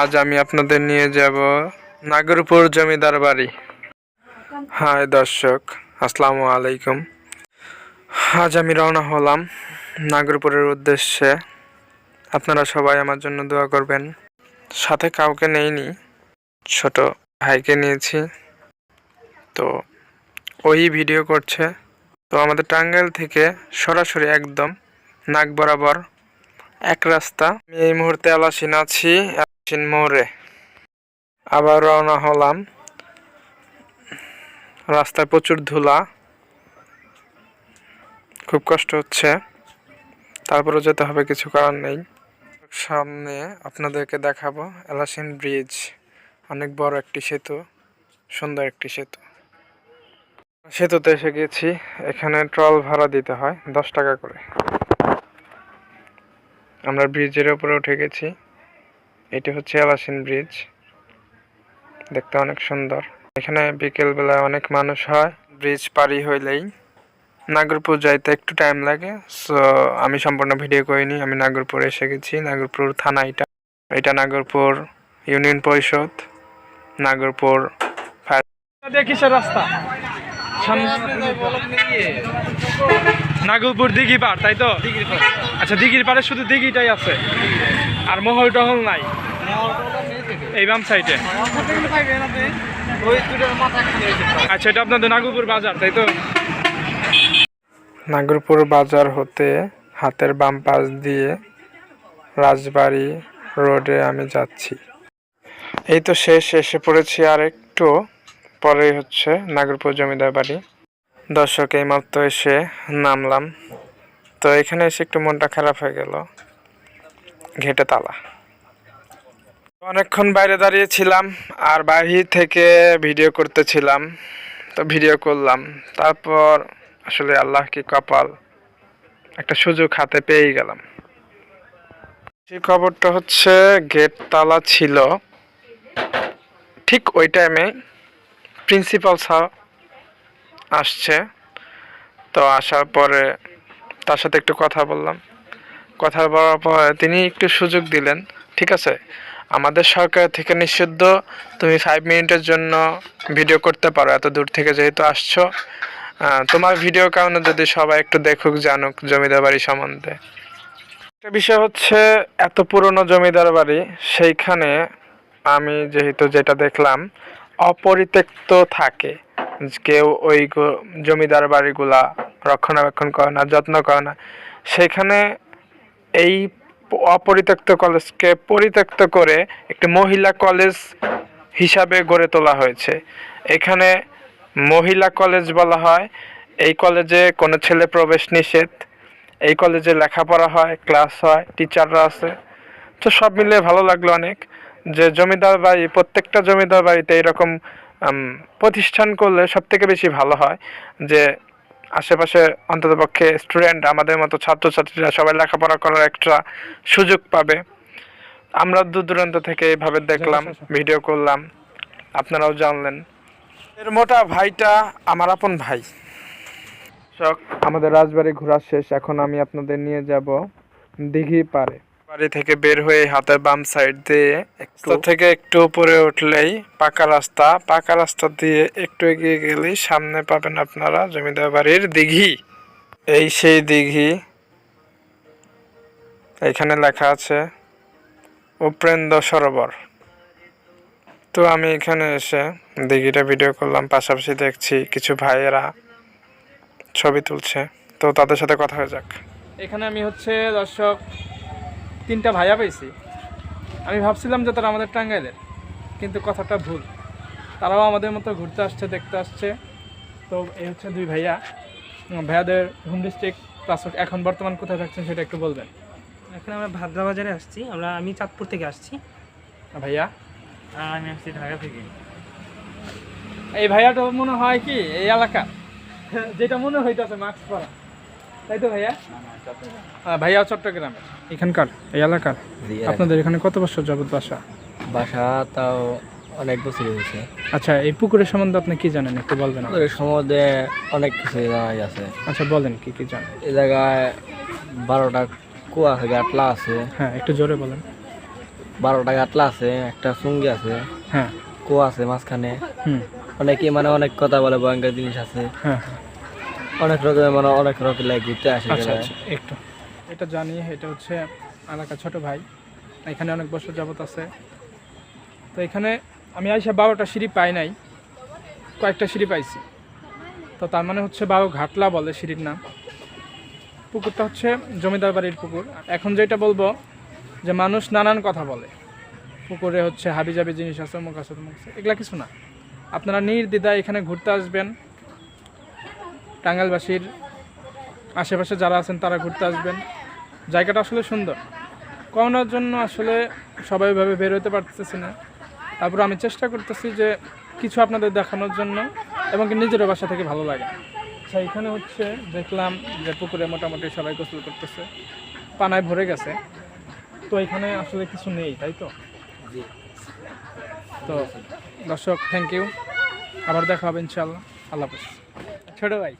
আজ আমি আপনাদের নিয়ে যাব নাগরপুর জমিদার বাড়ি। হাই দর্শক, আসসালামু আলাইকুম। আজ আমি রওনা হলাম নাগরপুরের উদ্দেশ্যে। আপনারা সবাই আমার জন্য দোয়া করবেন। সাথে কাউকে নেইনি, ছোট ভাইকে নিয়েছি। তো ওই ভিডিও করছে। তো আমাদের টাঙ্গাইল থেকে সরাসরি একদম নাক বরাবর এক রাস্তা। আমি এই মুহূর্তে আলাসিন আছি। মোড়ে আবার রওনা হলাম। রাস্তায় প্রচুর ধুলা। খুব কষ্ট হচ্ছে। তারপরে যেতে হবে, কিছু করার নেই। সামনে আপনাদেরকে দেখাবো এলাসিন ব্রিজ। অনেক বড় একটি সেতু, সুন্দর একটি সেতু। সেতুতে এসে গেছি। এখানে ট্রল ভাড়া দিতে হয় দশ টাকা করে। আমরা ব্রিজের উপরে উঠে গেছি। এটি হচ্ছে এলাসিন ব্রিজ। দেখতে অনেক সুন্দর। এখানে বিকেল বেলায় অনেক মানুষ হয়, ব্রিজ পারি হইলেই। নাগরপুর যাইতে একটু টাইম লাগে সো আমি সম্পূর্ণ ভিডিও করিনি, আমি নাগরপুর এসে গেছি। নাগরপুর থানা এটা। এটা নাগরপুর ইউনিয়ন পরিষদ, নাগরপুর দেখি রাস্তা। নাগলপুর দিঘি পাড় তাই তো? আচ্ছা দিঘির পাড়ে শুধু দিঘিটাই আছে। আর মহল টহল নাই? এই বাম সাইডে? আচ্ছা এটা আপনাদের নাগলপুর বাজার তাই তো? নাগরপুর বাজার হতে হাতের বাম পাশ দিয়ে রাজবাড়ি রোডে আমি যাচ্ছি। এই তো শেষ এসে পড়েছি আর একটু পরেই হচ্ছে নাগরপুর জমিদার বাড়ি। দর্শক, এইমাত্র এসে নামলাম। তো এখানে এসে একটু মনটা খারাপ হয়ে গেল। ঘেটে তালা। অনেকক্ষণ বাইরে দাঁড়িয়েছিলাম আর বাহির থেকে ভিডিও করতেছিলাম। তো ভিডিও করলাম। তারপর আসলে আল্লাহ কি কপাল, একটা সুযোগ হাতে পেয়েই গেলাম। সেই খবরটা হচ্ছে গেট তালা ছিল। ঠিক ওই টাইমে প্রিন্সিপাল স্যার আসছে। তো আসার পরে তার সাথে একটু কথা বললাম। কথা বলার পরে তিনি একটু সুযোগ দিলেন, ঠিক আছে? আমাদের সরকার থেকে নিষিদ্ধ, তুমি ফাইভ মিনিটের জন্য ভিডিও করতে পারো, এত দূর থেকে যেহেতু আসছো। তোমার ভিডিও কারণে যদি সবাই একটু দেখুক, জানুক জমিদার বাড়ি সম্বন্ধে। একটা বিষয় হচ্ছে, এত পুরনো জমিদার বাড়ি, সেইখানে আমি যেহেতু যেটা দেখলাম অপরিত্যক্ত থাকে। কেউ ওই জমিদার বাড়িগুলা রক্ষণাবেক্ষণ করে না, যত্ন করে না। সেখানে এই অপরিত্যক্ত কলেজকে পরিত্যক্ত করে একটি মহিলা কলেজ হিসাবে গড়ে তোলা হয়েছে। এখানে মহিলা কলেজ বলা হয়। এই কলেজে কোনো ছেলে প্রবেশ নিষেধ। এই কলেজে লেখাপড়া হয়, ক্লাস হয়, টিচাররা আছে। তো সব মিলিয়ে ভালো লাগল অনেক। যে জমিদার বাড়ি প্রত্যেকটা জমিদার বাড়িতে এরকম প্রতিষ্ঠান করলে সব থেকে বেশি ভালো হয়। যে আশেপাশে অন্ততপক্ষে স্টুডেন্ট আমাদের মতো ছাত্রছাত্রীরা সবাই লেখাপড়া করার একটা সুযোগ পাবে। আমরা দূর দূরান্ত থেকে এইভাবে দেখলাম ভিডিও করলাম। আপনারাও জানলেন। এর মোটা ভাইটা আমার আপন ভাই। আমাদের রাজবাড়ি ঘোরা শেষ। এখন আমি আপনাদের নিয়ে যাব দিঘি পারে বাড়ি থেকে বের হয়ে হাতের বাম সাইড দিয়ে একটু থেকে একটু উপরে উঠলেই পাকা রাস্তা। পাকা রাস্তা দিয়ে একটু এগিয়ে গেলেই সামনে পাবেন আপনারা জমিদার বাড়ির দিঘি। এই সেই দিঘি। এখানে লেখা আছে উপেন্দ্র সরোবর। তো আমি এখানে এসে দিঘিটা ভিডিও করলাম পাশাপাশি দেখছি কিছু ভাইয়েরা ছবি তুলছে। তো তাদের সাথে কথা হয়ে যাক। এখানে আমি হচ্ছে দর্শক তিনটা ভাইয়া পেয়েছি আমি ভাবছিলাম যে তারা আমাদের টাঙ্গাইলের কিন্তু কথাটা ভুল। তারাও আমাদের মতো ঘুরতে আসছে দেখতে আসছে। তো এই হচ্ছে দুই ভাইয়া। ভাইয়াদের হোম ডিস্ট্রিক্ট প্লাস এখন বর্তমান কোথায় থাকছেন সেটা একটু বলবেন। এখন আমরা ভাদ্রা বাজারে আসছি। আমরা আমি চাঁদপুর থেকে আসছি। ভাইয়া? আর আমি আসছি ঢাকা থেকে। এই ভাইয়াটা মনে হয় কি এই এলাকা? যেটা মনে হইতেছে মাস্ক পরা। তাই তো ভাইয়া? হ্যাঁ, ভাইয়া চট্টগ্রামের এখানকার এই এলাকার। আপনাদের এখানে কত বছর যাবত বাসা? বাসা তাও অনেক বছর হয়েছে। আচ্ছা এই পুকুরের সম্বন্ধে আপনি কি জানেন? একটু বলবেন আমাকে? সম্বন্ধে অনেক কিছু জানাই আছে। আচ্ছা বলেন কি কি জানেন? এই জায়গায় বারোটা কুয়া আছে গাটলা আছে। হ্যাঁ একটু জোরে বলেন। বারোটা গাটলা আছে একটা চুঙ্গি আছে। হ্যাঁ। কুয়া আছে মাঝখানে। হুম। অনেকে মানে অনেক কথা বলে ভয়ঙ্কর জিনিস আছে। হ্যাঁ। অনেক রকমের মানে অনেক রকম লাগে ঘুরতে আসে আচ্ছা আচ্ছা একটু। এটা জানি এটা হচ্ছে এলাকা ছোট ভাই। এখানে অনেক বছর যাবত আছে। তো এখানে আমি আইসা বারোটা সিঁড়ি পাই নাই। কয়েকটা সিঁড়ি পাইছি। তো তার মানে হচ্ছে বারো ঘাটলা বলে সিঁড়ির নাম। পুকুরটা হচ্ছে জমিদার বাড়ির পুকুর। এখন যেটা বলব যে মানুষ নানান কথা বলে। পুকুরে হচ্ছে হাবিজাবি জিনিস আছে মুখ আছে তমুক আছে। এগুলা কিছু না। আপনারা নির্দ্বিধায় এখানে ঘুরতে আসবেন। টাঙ্গাইলবাসীর আশেপাশে যারা আছেন তারা ঘুরতে আসবেন। জায়গাটা আসলে সুন্দর। করোনার জন্য আসলে সবাই ভাবে বের হতে পারতেছি না। তারপর আমি চেষ্টা করতেছি যে কিছু আপনাদের দেখানোর জন্য এবং কি নিজেরও বাসা থেকে ভালো লাগে। আচ্ছা এখানে হচ্ছে দেখলাম যে পুকুরে মোটামুটি সবাই গোসল করতেছে। পানায় ভরে গেছে। তো এখানে আসলে কিছু নেই তাই তো? তো দর্শক থ্যাংক ইউ আবার দেখা হবে ইনশাল্লাহ আল্লাহ হাফিজ। ছোটো ভাই।